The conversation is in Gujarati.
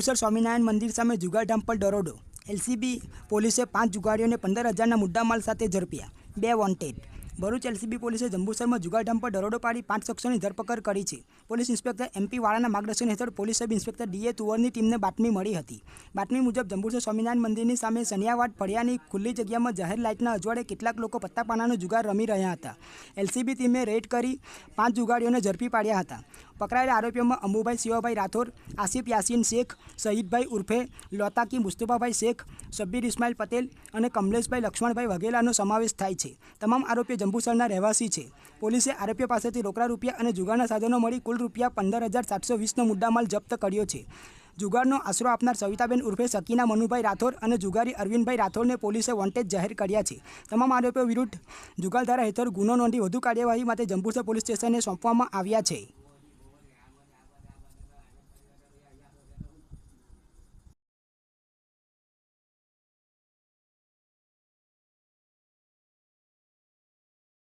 જંબુસર સ્વામિનારાયણ મંદિર સામે જુગારધામ પર દરોડો. એલસીબી પોલીસે પાંચ જુગારીઓને પંદર હજારના મુદ્દામાલ સાથે ઝડપ્યા. બે વોન્ટેડ ભરૂચ એલસીબી પોલીસે જંબુસરમાં જુગારધામ પર દરોડો પાડી પાંચ શખ્સોની ધરપકડ કરી છે. પોલીસ ઇન્સ્પેક્ટર એમપી વાળાના માર્ગદર્શન હેઠળ police sub inspector D A તુવરની ટીમને બાતમી મળી હતી. બાતમી મુજબ જંબુસર સ્વામિનારાયણ મંદિરની સામે સનિયાવાડ ફળિયાની ખુલ્લી જગ્યામાં જાહેર લાઇટના અજવાળે કેટલાક લોકો પત્તાપાનાનો જુગાર રમી રહ્યા હતા. એલસીબી ટીમે રેડ કરી પાંચ જુગારીઓને ઝડપી પાડ્યા હતા. પકડાયેલા આરોપીઓમાં અંબુભાઈ શિવાભાઈ રાઠોર આસિફ યાસીન શેખ, શહીદભાઈ ઉર્ફે, લોતાકી મુસ્તુફાભાઈ શેખ શબ્બીર ઇસ્માઇલ પટેલ અને કમલેશભાઈ લક્ષ્મણભાઈ વગેરેનો સમાવેશ થાય છે. તમામ આરોપીઓ જંબુસરના રહેવાસી છે. પોલીસે આરોપીઓ પાસેથી રોકડા રૂપિયા અને જુગારના સાધનો મળી કુલ રૂપિયા પંદર હજાર સાતસો વીસનો મુદ્દામાલ જપ્ત કર્યો છે. જુગારનો આશરો આપનાર સવિતાબેન ઉર્ફે સકીના મનુભાઈ રાઠોર અને જુગારી અરવિંદભાઈ રાઠોડને પોલીસે વોન્ટેજ જાહેર કર્યા છે. તમામ આરોપીઓ વિરુદ્ધ જુગાર ધારા હેઠળ ગુનો નોંધી વધુ કાર્યવાહી માટે જંબુસર પોલીસ સ્ટેશને સોંપવામાં આવ્યા છે.